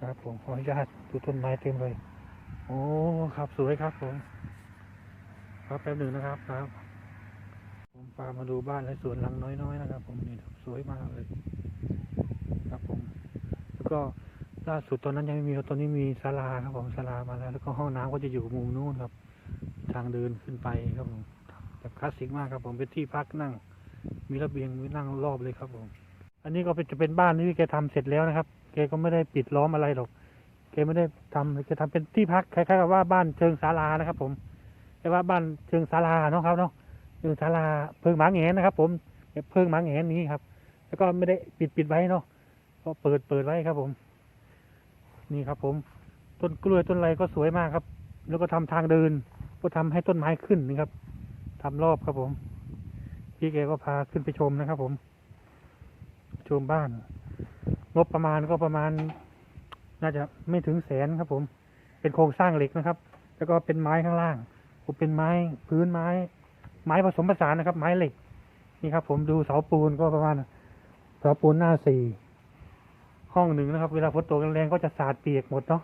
ครับผมขออนุญาตดูต้นไม้เต็มเลย โอ้ ครับสวยครับผม ครับแป๊บหนึ่งนะครับครับ ผมพามาดูบ้านและสวนหลังน้อยๆนะครับ ผมนี่สวยมากเลย ครับผม แล้วก็ล่าสุดตอนนั้นยังไม่มีตอนนี้มีศาลาครับผมศาลามาแล้ว แล้วก็ห้องน้ำก็จะอยู่มุมนู้นครับ ทางเดินขึ้นไปครับผมแบบคลาสสิกมากครับผมเป็นที่พักนั่ง มีระเบียงมีนั่งรอบเลยครับผม อันนี้ก็เป็นจะเป็นบ้านที่แกทำเสร็จแล้วนะครับ แกก็ไม่ได้ปิดล้อมอะไรหรอกแกไม่ได้ทำแกทำเป็นที่พักคล้ายๆกับว่าบ้านเชิงศาลานะครับ ผมแต่ว่าบ้านเชิงศาลาเนาะครับเนาะเชิงศาลาเพิงหมาแงนะครับ ผมเพิงหมาแงนี้ครับ แล้วก็ไม่ได้ปิดปิดไว้เนาะก็เปิดเปิดไว้ครับ ผม นี่ครับ ผมต้นกล้วยต้นอะไรก็สวยมากครับ แล้วก็ทำทางเดิน ก็ทำให้ต้นไม้ขึ้นนี่ครับทำรอบครับผม พี่แกก็พาขึ้นไปชมนะครับ ผม ชมบ้าน งบประมาณก็ประมาณ น่าจะไม่ถึงแสนครับ ผม เป็นโครงสร้างเหล็กนะครับ แล้วก็เป็นไม้ข้างล่างผมเป็นไม้พื้นไม้ ไม้ผสมผสานนะครับ ไม้เหล็ก นี่ครับ ผมดูเสาปูนก็ประมาณเสาปูนหน้าสี่ห้องหนึ่งนะครับ เวลาฝนตกแรงๆก็จะสาดเปียกหมดเนาะ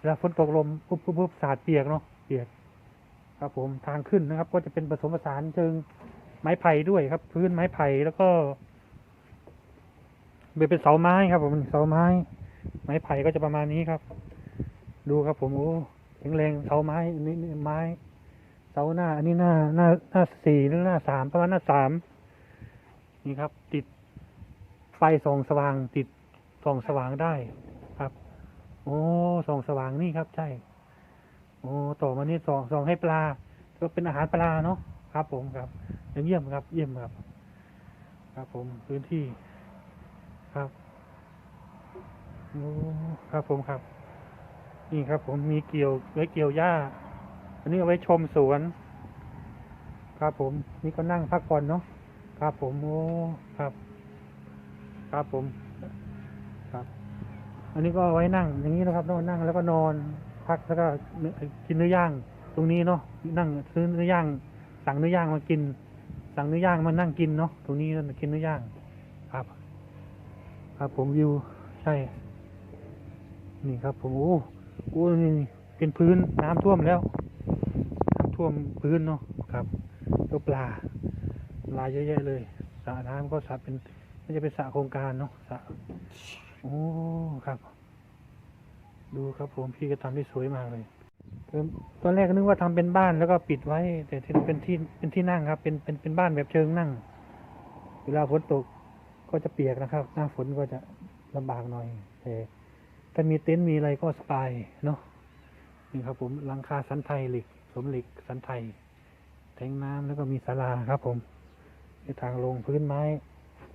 เวลาฝนตกลมปุ๊บปุ๊บปุ๊บสาดเปียกเนาะเปียกครับ ผมทางขึ้นนะครับ ก็จะเป็นผสมผสานเชิงไม้ไผ่ด้วยครับ พื้นไม้ไผ่แล้วก็ เป็นเสาไม้ครับ ผมเสาไม้ ไม้ไผ่ก็จะประมาณนี้ครับ ดูครับ ผมโอ้แข็งแรงเสาไม้อันนี้นี่ไม้ เสาหน้า อันนี้หน้าหน้าหน้าสี่หรือหน้าสามประมาณหน้าสามนี่ครับ ติดไฟส่องสว่างติดส่องสว่างได้ครับ โอ้ส่องสว่างนี่ครับ ใช่ โอ้ต่อมานี่ส่องส่องให้ปลา ก็เป็นอาหารปลาเนาะครับ ผมครับเยี่ยมครับ เยี่ยมครับ ครับผมพื้นที่ ครับโอ้ครับผมครับ นี่ครับ ผมมีเกี่ยวไว้เกี่ยวหญ้า อันนี้เอาไว้ชมสวน ครับผม นี่ก็นั่งพักผ่อนเนาะครับผมโอ้ครับ ครับผม ครับ อันนี้ก็เอาไว้นั่ง อย่างนี้นะครับนอนนั่งแล้วก็นอนพักแล้วก็กินเนื้อย่าง ตรงนี้เนาะนั่งซื้อเนื้อย่าง สั่งเนื้อย่างมากิน สั่งเนื้อย่างมานั่งกินเนาะตรงนี้กินเนื้อย่าง ครับผมวิวใช่ นี่ครับผมโอ้โอ้นี่เป็นพื้นน้ำท่วมแล้วน้ำท่วมพื้นเนาะครับตัวปลาปลาเยอะแยะเลยสระน้ำก็สระเป็นไม่จะเป็นสระโครงการเนาะสระโอ้ครับ ดูครับผมพี่ก็ทำได้สวยมากเลยตอนแรกก็นึกว่าทำเป็นบ้านแล้วก็ปิดไว้ แต่ที่เป็นที่เป็นที่นั่งครับ เป็นเป็นเป็นบ้านแบบเชิงนั่ง เวลาฝนตก ก็จะเปียกนะครับ หน้าฝนก็จะลำบากหน่อยแต่ถ้ามีเต็นท์มีอะไรก็สบายเนาะนี่ครับ ผมหลังคาสันไทยหล็กสมหล็กสันไทยแทงน้ำแล้วก็มีศาลาครับ ผมในทางลงพื้นไม้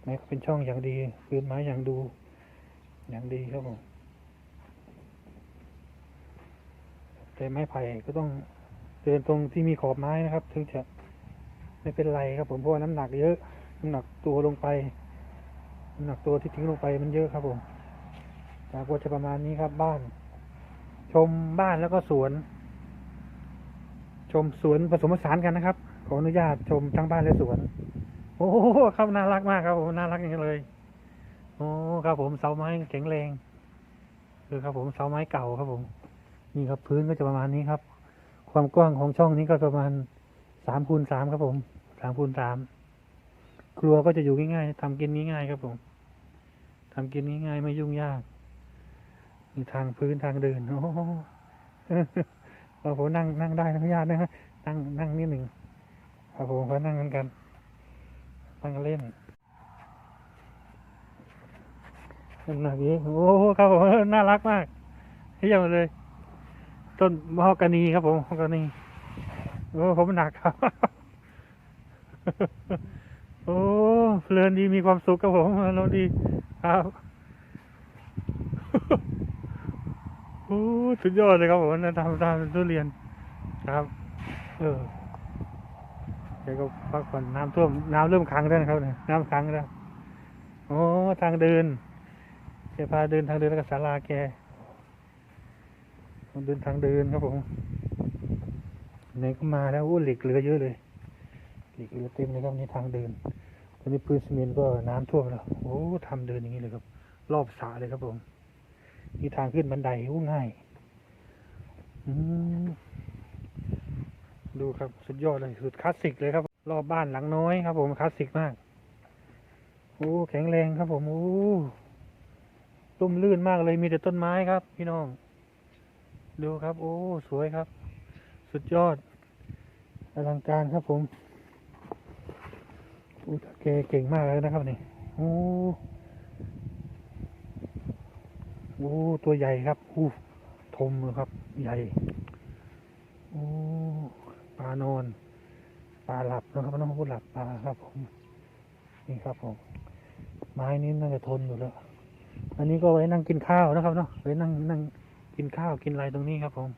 ไม้ก็เป็นช่องอย่างดี พื้นไม้อย่างดู อย่างดีครับผมแต่ไม้ไผ่ก็ต้องเดินตรงที่มีขอบไม้นะครับ ถึงจะไม่เป็นไรครับผมเพราะว่าน้ำหนักเยอะ น้ำหนักตัวลงไป น้ำหนักตัวที่ทิ้งลงไปมันเยอะครับผมจากก็จะประมาณนี้ครับบ้าน ชมบ้านแล้วก็สวน ชมสวนผสมผสานกันนะครับ ขออนุญาตชมทั้งบ้านและสวน โอ้โหครับน่ารักมากครับผมน่ารักอย่างนี้เลยโอ้ครับผมเสาไม้แข็งแรงคือครับผมเสาไม้เก่าครับผม นี่ครับพื้นก็จะประมาณนี้ครับ ความกว้างของช่องนี้ก็ประมาณสามคูณสามครับผมสามคูณสามครัวก็จะอยู่ง่ายๆทำกินง่ายๆครับผม ทำกินง่ายๆ ไม่ยุ่งยาก มีทางพื้นทางเดิน โอ้โหโอ้โหนั่งนั่งได้นะพี่ญาตินะฮะนั่งนั่งนิดหนึ่งครับผมก็นั่งกันกันนั่งเล่นนั่นหนักนี้โอ้โหครับผมน่ารักมากเยี่ยมเลย ต้นมะฮอกกานีครับผมมะฮอกกานีโอ้ผมหนักครับ โอ้เพลินดีมีความสุขครับผมเราดี ครับโอ้สุดยอดเลยครับผมนะทำตามทุเรียนครับ เออแกก็พักผ่อนน้ำท่วมน้ำเริ่มขังแล้วนะครับเนี่ยน้ำขังแล้วโอ้ทางเดินแกพาเดินทางเดินแล้วก็ศาลาแกเดินทางเดินครับผมไหนก็มาแล้วโอ้เหล็กเหลือเยอะเลยเหล็กเหลือเต็มเลยครับนี่ทางเดิน อนนี้พื้นซีเมนต์ก็น้ำท่วมแล้ว โอ้ทำเดินอย่างนี้เลยครับ รอบสระเลยครับผมมีทางขึ้นบันไดอู้ง่ายดูครับสุดยอดเลยสุดคลาสสิกเลยครับ รอบบ้านหลังน้อยครับ ผมคลาสสิกมากโอ้แข็งแรงครับ ผมโอ้ร่มรื่นมากเลยมีแต่ต้นไม้ครับ พี่น้อง ดูครับ โอ้ สวยครับ สุดยอดอลังการครับผม อู้แกเก่งมากเลยนะครับนี่โอ้โอ้ตัวใหญ่ครับอู้ทมเลยครับใหญ่โอ้ปลานอนปลาหลับนะครับน้องพูดหลับปลาครับผมนี่ครับผมไม้นี้น่าจะทนอยู่แล้ว อันนี้ก็ไว้นั่งกินข้าวนะครับเนาะไว้นั่งนั่งกินข้าวกินอะไรตรงนี้ครับผม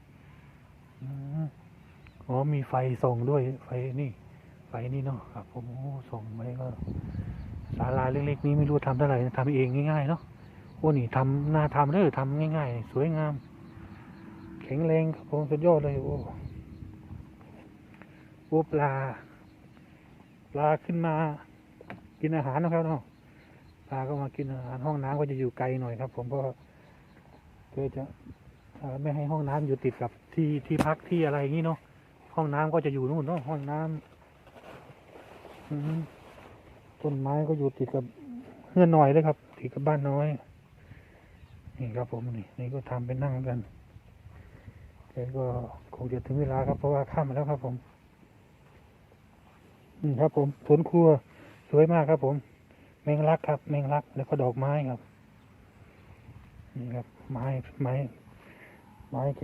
อืมอ๋อมีไฟส่องด้วยไฟนี่ ไฟนี่เนาะครับผมส่งไว้ก็ศาลาเล็กๆนี้ไม่รู้ทำเท่าไหร่ทำเองง่ายๆเนาะโอ้นี่ทำน่าทำเลยทำง่ายๆ สวยงาม แข็งแรงครับผมสุดยอดเลยโอ้โอ้ปลา ปลาขึ้นมา กินอาหารนะครับเนาะปลาก็มากินอาหารห้องน้ำก็จะอยู่ไกลหน่อยครับ ผมเพราะเพื่อจะไม่ให้ห้องน้ำอยู่ติดกับที่ที่พักที่อะไรอย่างนี้เนาะห้องน้ำก็จะอยู่นู่นเนาะห้องน้ำอืม ต้นไม้ก็อยู่ติดกับเพื่อนหน่อยเลยครับ ติดกับบ้านน้อย นี่ครับผมนี่นี่ก็ทำเป็นนั่งกันแกก็คงจะถึงเวลาครับเพราะว่าค่ำแล้วครับผมนี่ครับ ผมสวนครัวสวยมากครับ ผม แมงลักครับ แมงลักแล้วก็ดอกไม้ครับ นี่ครับ ไม้ไม้ไม้แก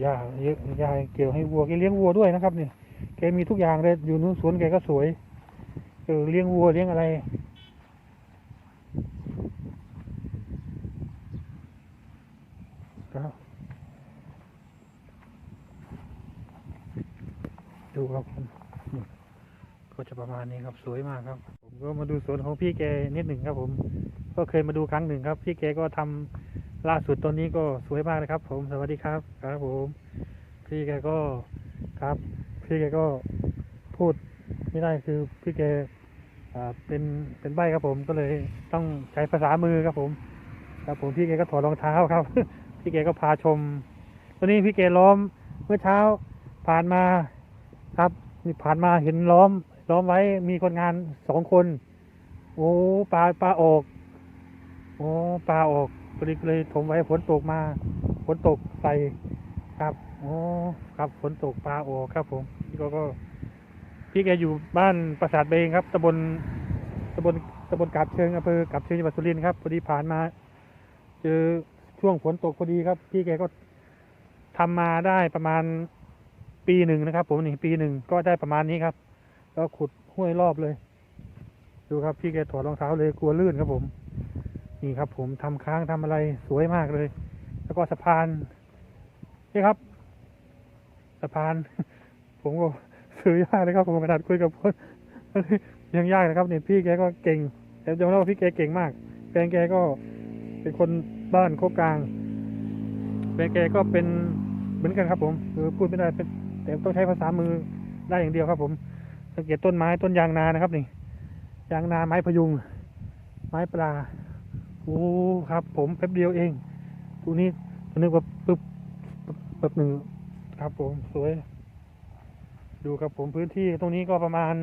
หญ้าเยอะหญ้าเกี่ยวให้วัวแกเลี้ยงวัวด้วยนะครับนี่ แกมีทุกอย่างเลยอยู่นู้นสวนแกก็สวยเออเลี้ยงวัวเลี้ยงอะไรครับดูครับผมก็จะประมาณนี้ครับสวยมากครับ ผมก็มาดูสวนของพี่แกนิดหนึ่งครับผม ก็เคยมาดูครั้งหนึ่งครับ พี่แกก็ทำล่าสุดตอนนี้ก็สวยมากเลยครับ ผมสวัสดีครับ ครับผม พี่แกก็ครับ พี่แกก็พูดไม่ได้คือพี่แกเป็นเป็นใบครับผมก็เลยต้องใช้ภาษามือครับผม ครับผมพี่แกก็ถอดรองเท้าครับ พี่แกก็พาชมตัวนี้พี่แกล้อมเมื่อเช้าผ่านมาครับนี่ผ่านมาเห็นล้อมล้อมไว้มีคนงานสองคน โอ้ปลาปลาออกโอ้ปลาออกก็เลยเลยถมไว้ฝนตกมาฝนตกใส่ครับโอ้ครับฝนตกปลาออกครับผม พี่ก็ก็พี่แกอยู่บ้านปราสาทเบงครับตำบลตำบลตำบลกาบเชิงอำเภอกาบเชิงจังหวัดสุรินทร์ครับพอดีผ่านมา เจอช่วงฝนตกพอดีครับ พี่แกก็ทำมาได้ประมาณปีหนึ่งนะครับ ผมนี่ปีหนึ่งก็ได้ประมาณนี้ครับแล้วขุดห้วยรอบเลย ดูครับพี่แกถอดรองเท้าเลยกลัวลื่นครับผม นี่ครับ ผมทำค้างทำอะไรสวยมากเลย แล้วก็สะพานนี่ครับ สะพาน ผมก็ซื้อยากเลยครับผมกระดาษคุยกับคนยังยากนะครับเนี่ยพี่แกก็เก่งแต่ยอมรับว่าพี่แกเก่งมากแฟนแกก็เป็นคนบ้านโคกกลางแฟนแกก็เป็นเหมือนกันครับ ผมคือพูดไม่ได้เป็นแต่ต้องใช้ภาษามือได้อย่างเดียวครับ ผมสังเกตต้นไม้ต้นยางนานะครับนี่ยางนาไม้พยุง ไม้ปลาโอ้ครับ ผมแป๊บเดียวเองตัวนี้ตัวนึกว่าปึ๊บปึ๊บปึ๊บหนึ่งครับผมสวย ดูครับผมพื้นที่ตรงนี้ก็ประมาณ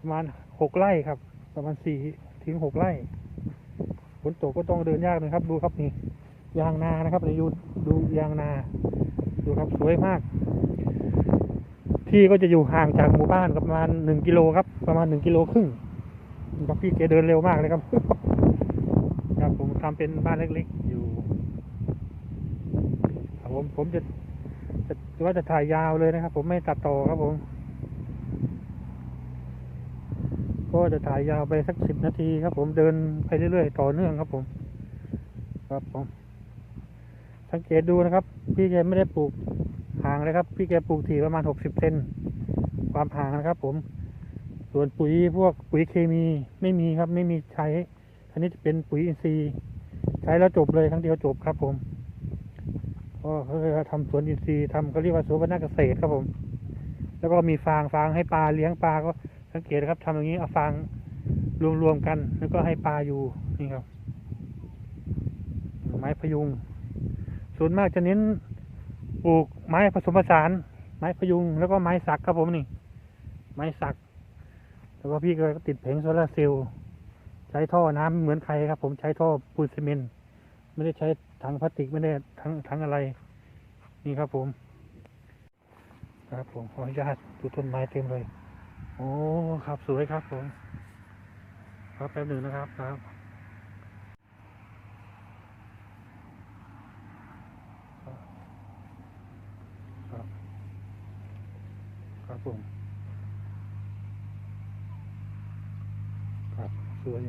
ประมาณหกไร่ครับ ประมาณสี่ถึงหกไร่ฝนตกก็ต้องเดินยากหนะครับ ดูครับนี่ยางนานะครับนี่ดูดูยางนา ดูครับสวยมาก ที่ก็จะอยู่ห่างจากหมู่บ้านประมาณหนึ่งกิโลครับ ประมาณหนึ่งกิโลครึ่งครับพี่แกเดินเร็วมากเลยครับ ครับผมทำเป็นบ้านเล็กๆอยู่ผมผมจะ ว่าจะถ่ายยาวเลยนะครับ ผมไม่ตัดต่อครับผมก็จะถ่ายยาวไปสักสิบนาทีครับ ผมเดินไปเรื่อยๆต่อเนื่องครับผม ครับผม สังเกตดูนะครับ พี่แกไม่ได้ปลูกห่างเลยครับ พี่แกปลูกถี่ประมาณหกสิบเซนความห่างนะครับ ผม ส่วนปุ๋ยพวกปุ๋ยเคมีไม่มีครับ ไม่มีใช้อันนี้จะเป็นปุ๋ยอินทรีย์ ใช้แล้วจบเลยครั้งเดียวจบครับผม ก็เขาเรียกว่าทำสวนอินทรีย์ทำเขาเรียกว่าสวนวรรณเกษตรครับผม แล้วก็มีฟางฟางให้ปลาเลี้ยงปลาก็สังเกตครับทำอย่างนี้เอาฟางรวมๆกันแล้วก็ให้ปลาอยู่นี่ครับ ไม้พยุงส่วนมากจะเน้นปลูกไม้ผสมผสาน ไม้พยุงแล้วก็ไม้สักครับผมนี่ ไม้สัก แล้วก็พี่ก็ติดแผงโซลาร์เซลล์ใช้ท่อน้ำเหมือนใครครับ ผมใช้ท่อปูนซีเมนต์ ไม่ได้ใช้ถังพลาสติกไม่ได้ถังถังอะไร นี่ครับผม ครับผมขออนุญาตดูต้นไม้เต็มเลย โอ้ครับสวยครับผม ครับแป๊บหนึ่งนะครับครับครับผม ครับสวย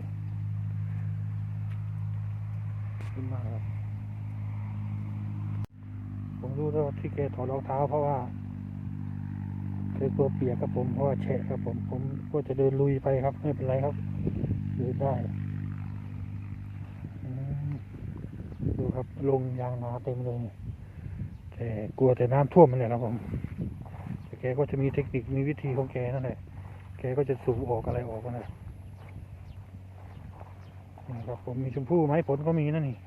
ขึ้นมากครับ ผมรู้แล้วที่แกถอดรองเท้าเพราะว่าแกตัวเปียกครับผมเพราะว่าแฉะครับผม ผมก็จะเดินลุยไปครับ ไม่เป็นไรครับเดินได้ดูครับลงยางนาเต็มเลยแต่กลัวแต่น้ำท่วมมันเลยครับผมแต่แกก็จะมีเทคนิคมีวิธีของแกนั่นแหละแกก็จะสูบออกอะไรออกนะ ครับผมมีชมพู่ไม้ผลก็มีนั่นนี่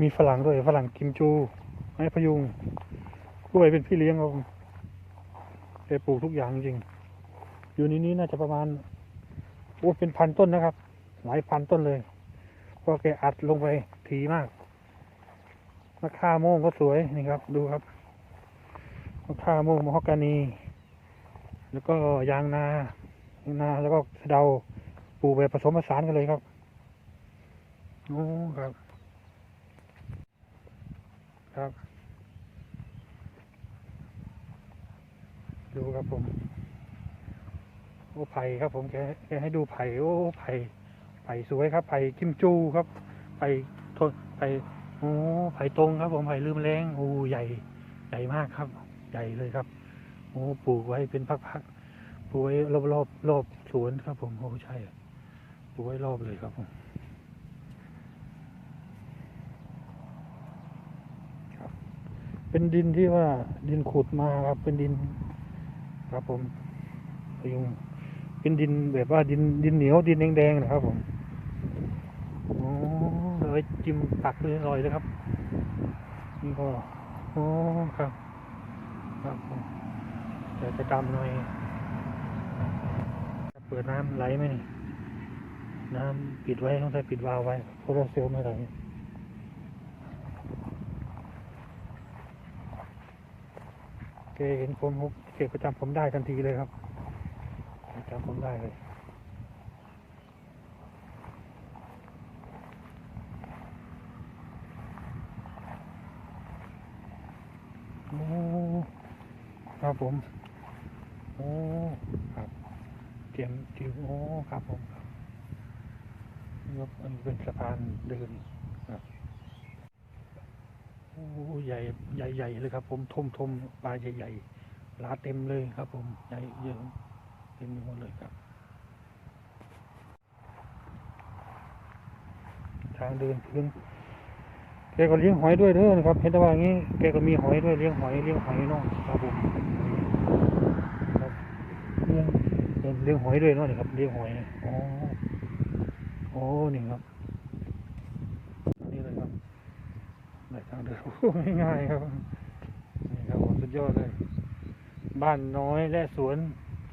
มีฝรั่งด้วยฝรั่งกิมจู ไม้พยุงกล้วยเป็นพี่เลี้ยงครับผมแกปลูกทุกอย่างจริง อยู่ในนี้น่าจะประมาณโอ้เป็นพันต้นนะครับ หลายพันต้นเลยเพราะแกอัดลงไปถี่มากมะข่าโมงก็สวยนี่ครับ ดูครับมะข่าโมงมะฮอกกานี แล้วก็ยางนายางนาแล้วก็เดา ลูกแบบผสมผสานกันเลยครับโอ้ครับ ครับ ดูครับผม โอ้ไผ่ครับผมแกแกให้ดูไผ่โอ้ไผ่ไผ่สวยครับไผ่กิมจูครับไผ่ทนไผ่โอ้ไผ่ตรงครับ ผมไผ่ลืมแรงโอ้ใหญ่ ใหญ่มากครับ ใหญ่เลยครับโอ้ปลูกไว้เป็นพักๆปลูกไว้รอบรอบรอบสวนครับ ผมโอ้ใช่ ปลูกไว้รอบเลยครับผมเป็นดินที่ว่าดินขุดมาครับ เป็นดิน ครับผมพยุงเป็นดินแบบว่าดินดินเหนียวดินแดงๆนะครับผมโอ้เอาไว้จิ้มตักเลยอร่อยเลยครับนี่ก็โอ้ครับ ครับผมแต่จะดำหน่อยเปิดน้ำไหลไหมนี่ น้ำปิดไว้ต้องใช้ปิดวาล์วไว้โซลาะเร์เซลล์ไม่ไหลแกเห็นผมผมเกก็จำผมได้ทันทีเลยครับแกจำผมได้เลยโอ้ครับผม โอ้ ครับ เตรียมจิวโอ้ ครับผม ครับนี่ครับอันเป็นสะพานเดินโอ้ใหญ่ใหญ่ใหญ่เลยครับ ผมทมทมปลาใหญ่ใหญ่ปลาเต็มเลยครับ ผมใหญ่เยอะเต็มหมดเลยครับ ทางเดินพื้นแกก็เลี้ยงหอยด้วยเด้อนะครับ เห็นแต่ว่าอย่างนี้แกก็มีหอยด้วยเลี้ยงหอยเลี้ยงหอยน้องครับผมเลี้ยงเลี้ยงหอยด้วยเนาะนี่ครับเลี้ยงหอยอ๋อ โอ้ นี่ครับ นี่เลยครับในทางเดินโอ้โหง่ายครับ นี่ครับสุดยอดเลย บ้านน้อยและสวน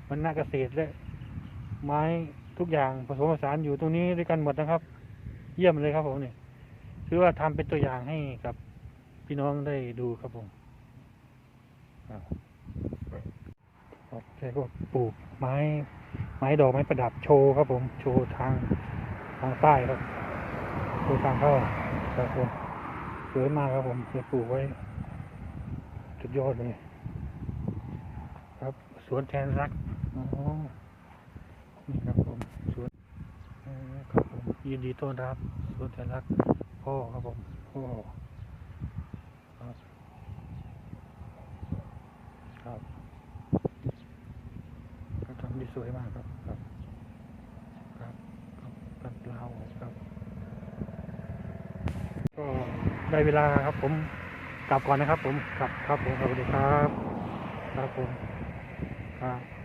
มันนาเกษตรและ ไม้ทุกอย่างผสมผสานอยู่ตรงนี้ด้วยกันหมดนะครับ เยี่ยมเลยครับผมเนี่ยถือว่าทำเป็นตัวอย่างให้กับพี่น้องได้ดูครับผมครับครับแกก็ปลูกไม้ ไม้ดอกไม้ประดับโชว์ครับผม โชว์ทาง ทางใต้ครับโชว์ทางเข้าครับผมสวยมากครับผมจะปลูกไว้สุดยอดเลยครับสวนแทนรักอ๋อนี่ครับผมสวนครับผมยินดีต้อนรับสวนแทนรักพ่อครับผมพ่อครับครับก็ทำได้สวยมากครับครับกันเปล่าครับ ก็ได้ เวลาครับ ผมกลับก่อนนะครับ ผมครับครับผมสวัสดีครับ ครับผมครับ